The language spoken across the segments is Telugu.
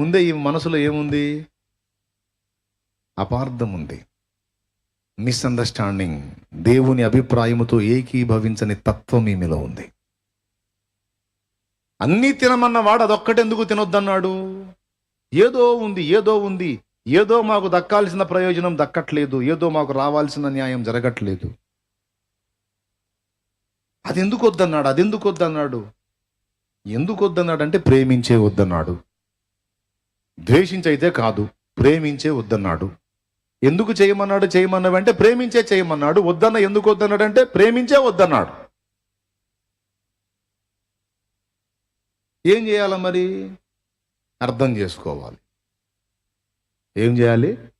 ముందే ఈ మనసులో ఏముంది? అపార్థం ఉంది మిస్అండర్స్టాండింగ్ దేవుని అభిప్రాయముతో ఏకీభవించని తత్వం ఈమెలో ఉంది. అన్నీ తినమన్నవాడు అదొక్కటెందుకు తినొద్దన్నాడు? ఏదో ఉంది ఏదో ఉంది. ఏదో మాకు దక్కాల్సిన ప్రయోజనం దక్కట్లేదు. ఏదో మాకు రావాల్సిన న్యాయం జరగట్లేదు. అది ఎందుకు వద్దన్నాడు అది ఎందుకు వద్దన్నాడు ఎందుకు వద్దన్నాడు అంటే ప్రేమించే వద్దన్నాడు. ద్వేషించైతే కాదు ప్రేమించే వద్దన్నాడు. ఎందుకు చేయమన్నాడు చేయమన్నావు అంటే ప్రేమించే చేయమన్నాడు వద్దన్న ఎందుకు వద్దన్నాడు అంటే ప్రేమించే వద్దన్నాడు. ఏం చేయాల మరి? అర్థం చేసుకోవాలి. ఏం చేయాలి?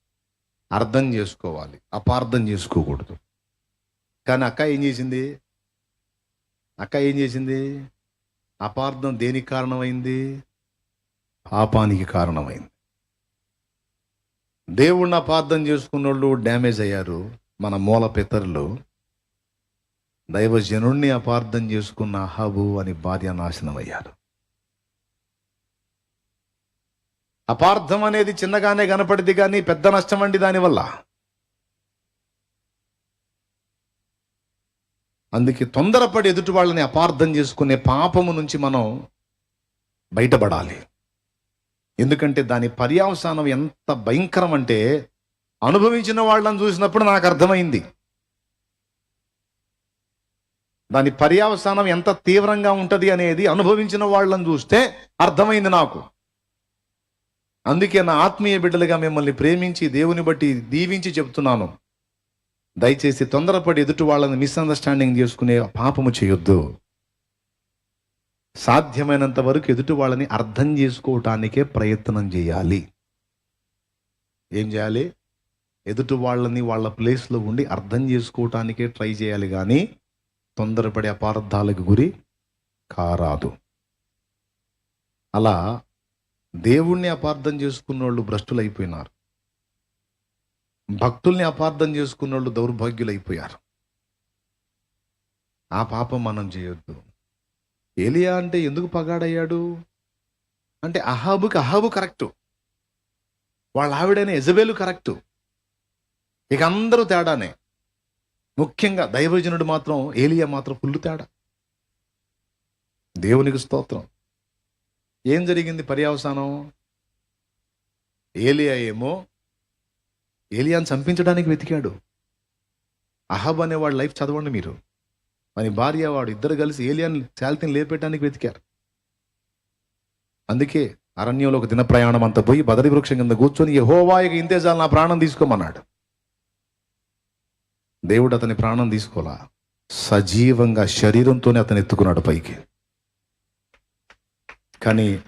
అర్థం చేసుకోవాలి. అపార్థం చేసుకోకూడదు. కానీ అక్క ఏం చేసింది? అక్క ఏం చేసింది? అపార్థం దేనికి కారణమైంది? పాపానికి కారణమైంది. దేవుణ్ణి అపార్థం చేసుకున్నోళ్ళు డ్యామేజ్ అయ్యారు మన మూల పితరులు. దైవజనుణ్ణి అపార్థం చేసుకున్న అహబు అని భార్య నాశనం అయ్యారు అపార్థం అనేది చిన్నగానే కనపడింది కానీ పెద్ద నష్టం అండి దానివల్ల. అందుకే తొందరపడి ఎదుటి వాళ్ళని అపార్థం చేసుకునే పాపము నుంచి మనం బయటపడాలి. ఎందుకంటే దాని పర్యావసానం ఎంత భయంకరం అంటే అనుభవించిన వాళ్ళని చూసినప్పుడు నాకు అర్థమైంది. దాని పర్యావసానం ఎంత తీవ్రంగా ఉంటుంది అనేది అనుభవించిన వాళ్ళని చూస్తే అర్థమైంది నాకు. అందుకే నా ఆత్మీయ బిడ్డలుగా మిమ్మల్ని ప్రేమించి దేవుని బట్టి దీవించి చెప్తున్నాను. దయచేసి తొందరపడి ఎదుటి వాళ్ళని మిస్అండర్స్టాండింగ్ చేసుకునే పాపము చేయొద్దు. సాధ్యమైనంత వరకు ఎదుటి వాళ్ళని అర్థం చేసుకోవటానికే ప్రయత్నం చేయాలి. ఏం చేయాలి? ఎదుటి వాళ్ళని వాళ్ళ ప్లేస్లో ఉండి అర్థం చేసుకోవటానికే ట్రై చేయాలి కానీ తొందరపడే అపార్థాలకు గురి కారాదు. అలా దేవుణ్ణి అపార్థం చేసుకున్న వాళ్ళు భ్రష్టులైపోయినారు. భక్తుల్ని అపార్థం చేసుకున్న వాళ్ళు దౌర్భాగ్యులైపోయారు. ఆ పాపం మనం చేయొద్దు. ఏలియా అంటే ఎందుకు పగాడయ్యాడు? అంటే అహాబుకి అహాబు కరెక్టు. వాళ్ళ ఆవిడైన ఎజబేలు కరెక్టు. ఇక అందరూ తేడానే. ముఖ్యంగా దైవజనుడు మాత్రం ఏలియా మాత్రం ఫుల్ తేడా. దేవునికి స్తోత్రం. ఏం జరిగింది పర్యావసానం? ఏలియా ఏమో ఏలియాని చంపించడానికి వెతికాడు. అహబ్ అనేవాడు లైఫ్ చదవండి మీరు. అని భార్య వాడు ఇద్దరు కలిసి ఏలియన్ శాల్తిని లేపెట్టడానికి వెతికారు. అందుకే అరణ్యంలో ఒక దిన ప్రయాణం అంతా పోయి బదరి వృక్షం కింద కూర్చొని యెహోవాయికి ఇంతే చాలు నా ప్రాణం తీసుకోమన్నాడు. దేవుడు అతని ప్రాణం తీసుకోలా సజీవంగా శరీరంతోనే అతను ఎత్తుకున్నాడు పైకి. కానీ